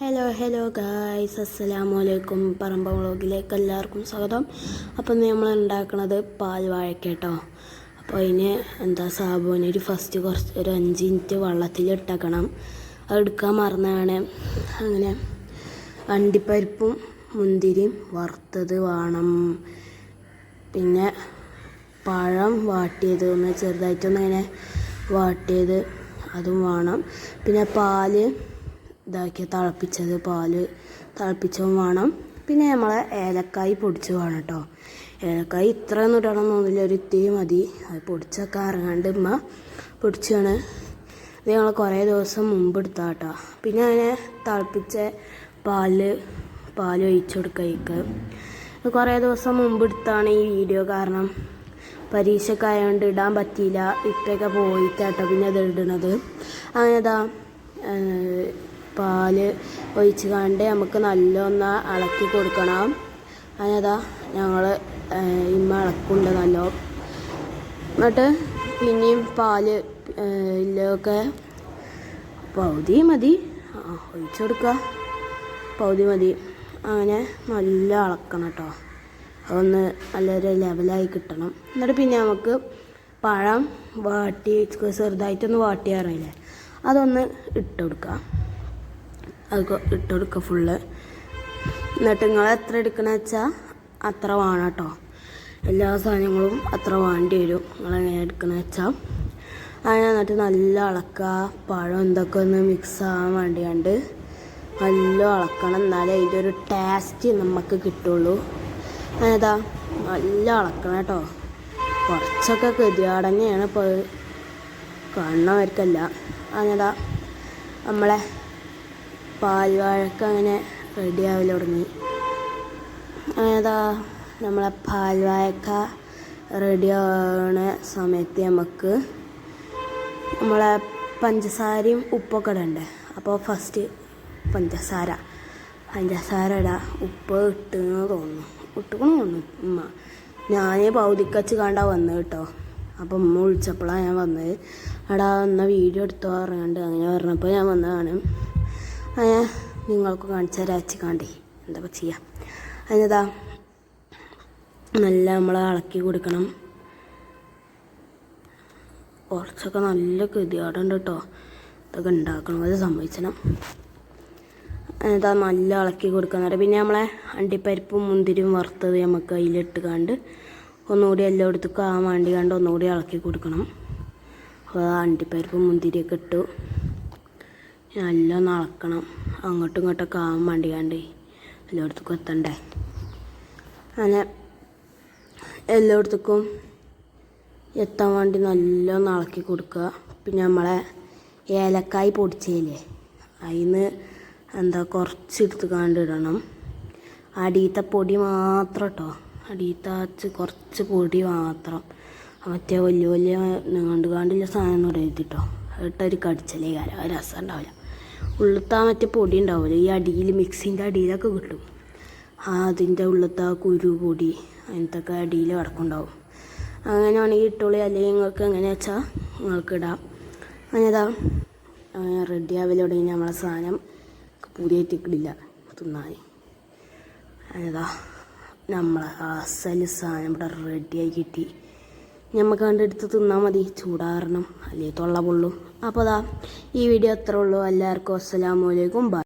Hello hello guys അസ്സലാമു അലൈക്കും പറമ്പ വ്ളോഗിലേക്ക് എല്ലാവർക്കും സ്വാഗതം. അപ്പം നമ്മൾ ഉണ്ടാക്കുന്നത് പാൽ വാഴക്ക കേട്ടോ അപ്പോൾ അതിന് എന്താ സാബുവിന് ഒരു ഫസ്റ്റ് കുറച്ച് ഒരു അഞ്ച് മിനിറ്റ് വെള്ളത്തിൽ ഇട്ടേക്കണം. അത് എടുക്കാൻ മറന്നാണ്. അങ്ങനെ അണ്ടിപ്പരിപ്പും മുന്തിരിയും വറുത്തത് വേണം. പിന്നെ പഴം വാട്ടിയത് ഒന്ന് ചെറുതായിട്ടൊന്ന് ഇങ്ങനെ വാട്ടിയത് അതും വേണം. പിന്നെ പാൽ ഇതാക്കി തിളപ്പിച്ചത് പാൽ തിളപ്പിച്ചതും വേണം. പിന്നെ നമ്മളെ ഏലക്കായ് പൊടിച്ച് വേണം കേട്ടോ ഏലക്കായ് നൂറ്റാണെന്ന് തോന്നില്ല ഒരു ഇത്തിരി മതി. അത് പൊടിച്ചൊക്കെ ഇറങ്ങാണ്ട് ഉമ്മ പൊടിച്ചാണ്. ഇത് ഞങ്ങൾ കുറേ ദിവസം മുമ്പ് എടുത്താ കേട്ടോ പിന്നെ അങ്ങനെ തിളപ്പിച്ച പാൽ പാൽ ഒഴിച്ചു കൊടുക്കുക കുറേ ദിവസം മുമ്പ് എടുത്താണ് ഈ വീഡിയോ കാരണം പരീക്ഷയൊക്കെ ആയതുകൊണ്ട് ഇടാൻ പറ്റിയില്ല. ഇപ്പൊക്കെ പോയിട്ടാട്ടോ പിന്നെ അത് ഇടുന്നത് അങ്ങനെ പാൽ ഒഴിച്ച് കണ്ട് നമുക്ക് നല്ലൊന്ന് ഇളക്കി കൊടുക്കണം. അതിനതാ ഞങ്ങൾ ഇമ്മ ഇളക്കുണ്ട് നല്ല. എന്നിട്ട് പിന്നെയും പാൽ ഇല്ലൊക്കെ പകുതി മതി. ഒഴിച്ചു കൊടുക്കുക പകുതി മതി. അങ്ങനെ നല്ല ഇളക്കണം കേട്ടോ. അതൊന്ന് നല്ലൊരു ലെവലായി കിട്ടണം. എന്നിട്ട് പിന്നെ നമുക്ക് പഴം വാട്ടി ചെറുതായിട്ടൊന്ന് വാട്ടി അറിയില്ലേ? അതൊന്ന് ഇട്ട് കൊടുക്കുക ഇട്ട് കൊടുക്കുക ഫുള്ള് എന്നിട്ട് നിങ്ങൾ എത്ര എടുക്കണ വെച്ചാൽ അത്ര വേണം കേട്ടോ എല്ലാ സാധനങ്ങളും അത്ര വേണ്ടി വരും. നിങ്ങൾ എങ്ങനെ എടുക്കണ വെച്ചാൽ അങ്ങനെ എന്നിട്ട് നല്ല ഇളക്കുക പഴം എന്തൊക്കെ ഒന്ന് മിക്സ് ആവാൻ വേണ്ടിയാണ്ട് നല്ല ഇളക്കണം എന്നാലേ അതിന്റെ ഒരു ടേസ്റ്റ് നമുക്ക് കിട്ടുള്ളൂ. അങ്ങനെതാ നല്ല ഇളക്കണം കേട്ടോ കുറച്ചൊക്കെ ഗതിയാട് തന്നെയാണ് ഇപ്പോൾ കാണുന്നവർക്കല്ല അങ്ങനെതാ നമ്മളെ പാൽവാഴക്ക അങ്ങനെ റെഡി ആവൽ തുടങ്ങി. അതാ നമ്മളെ പാൽവാഴക്ക റെഡി ആവണ സമയത്ത് നമുക്ക് നമ്മളെ പഞ്ചസാരയും ഉപ്പൊക്കെ ഇടണ്ടേ? അപ്പോൾ ഫസ്റ്റ് പഞ്ചസാര. പഞ്ചസാര ഇടാ. ഉപ്പ് ഇട്ടെന്ന് തോന്നുന്നു. ഇട്ടുകൊണ്ട് തോന്നുന്നു ഉമ്മ. ഞാൻ പൗതിക്കച്ച് കണ്ടാ വന്നത് കേട്ടോ അപ്പം ഉമ്മ വിളിച്ചപ്പോഴാണ് ഞാൻ വന്നത്. എടാ വന്ന വീഡിയോ എടുത്തോ പറഞ്ഞുകൊണ്ട് അങ്ങനെ പറഞ്ഞപ്പോൾ ഞാൻ വന്നതാണ്. അങ്ങനെ നിങ്ങൾക്ക് കാണിച്ചു തരാം അച്ഛ കാണ്ടേ. എന്താ ചെയ്യാം? അതിനതാ നല്ല നമ്മൾ ഇളക്കി കൊടുക്കണം. കുറച്ചൊക്കെ നല്ല കൃതിയാടുണ്ട് കേട്ടോ ഇതൊക്കെ ഉണ്ടാക്കണം അത് സമ്മതിച്ചണം. എന്നിട്ട് നല്ല ഇളക്കി കൊടുക്കുന്നുണ്ട് പിന്നെ നമ്മളെ അണ്ടിപ്പരിപ്പും മുന്തിരിയും വറുത്തത് നമുക്ക് അതിലിട്ട് കണ്ട് ഒന്നുകൂടി എല്ലാം എല്ലായിടത്തും ആ വേണ്ടി കണ്ട് ഒന്നുകൂടി ഇളക്കി കൊടുക്കണം. അപ്പോൾ അണ്ടിപ്പരിപ്പും മുന്തിരിയൊക്കെ ഇട്ടു. നല്ല അളക്കണം അങ്ങോട്ടും ഇങ്ങോട്ടൊക്കെ ആവാൻ വേണ്ടിയാണ്ട് എല്ലായിടത്തേക്കും എത്തണ്ടേ അങ്ങനെ എല്ലായിടത്തേക്കും എത്താൻ വേണ്ടി നല്ല ഇളക്കി കൊടുക്കുക. പിന്നെ നമ്മളെ ഏലക്കായ് പൊടിച്ചില്ലേ? അതിന് എന്താ കുറച്ച് എടുത്ത് കണ്ടിടണം അടിയത്തെ പൊടി മാത്രം കേട്ടോ അടിയത്തെ കുറച്ച് പൊടി മാത്രം. മറ്റേ വലിയ വലിയ കണ്ടുകാണ്ടില്ല സാധനം ഇടരുത് കേട്ടോ ഇട്ടൊരു കാര്യം രസം ഉണ്ടാവില്ല. ഉള്ളത്താ മറ്റേ പൊടി ഉണ്ടാവില്ല ഈ അടിയിൽ മിക്സിന്റെ അടിയിലൊക്കെ കിട്ടും. അതിന്റെ ഉള്ളത്താ കുരു പൊടി അങ്ങനത്തൊക്കെ അടിയിൽ കിടക്കുന്നുണ്ടാവും. അങ്ങനെ ആണെങ്കിൽ ഇട്ടോളി അല്ലെങ്കിൽ നിങ്ങൾക്ക് എങ്ങനെ വെച്ചാൽ നിങ്ങൾക്ക് ഇടാം. അങ്ങനെതാ അങ്ങനെ റെഡി ആവില്ല തുടങ്ങി. നമ്മളെ സാധനം പുതിയ തിക്കിടില്ല തിന്നാൻ അങ്ങനെതാ നമ്മളെ അസൽ സാധനം ഇവിടെ റെഡിയായി കിട്ടി. നമുക്ക് കണ്ടെടുത്ത് തിന്നാൽ മതി. ചൂടാറണം. അല്ലെങ്കിൽ തൊള്ള പൊള്ളും അപ്പോൾ അതാ ഈ വീഡിയോ അത്രേ ഉള്ളൂ. എല്ലാവർക്കും അസ്സലാമലൈക്കും ബൈ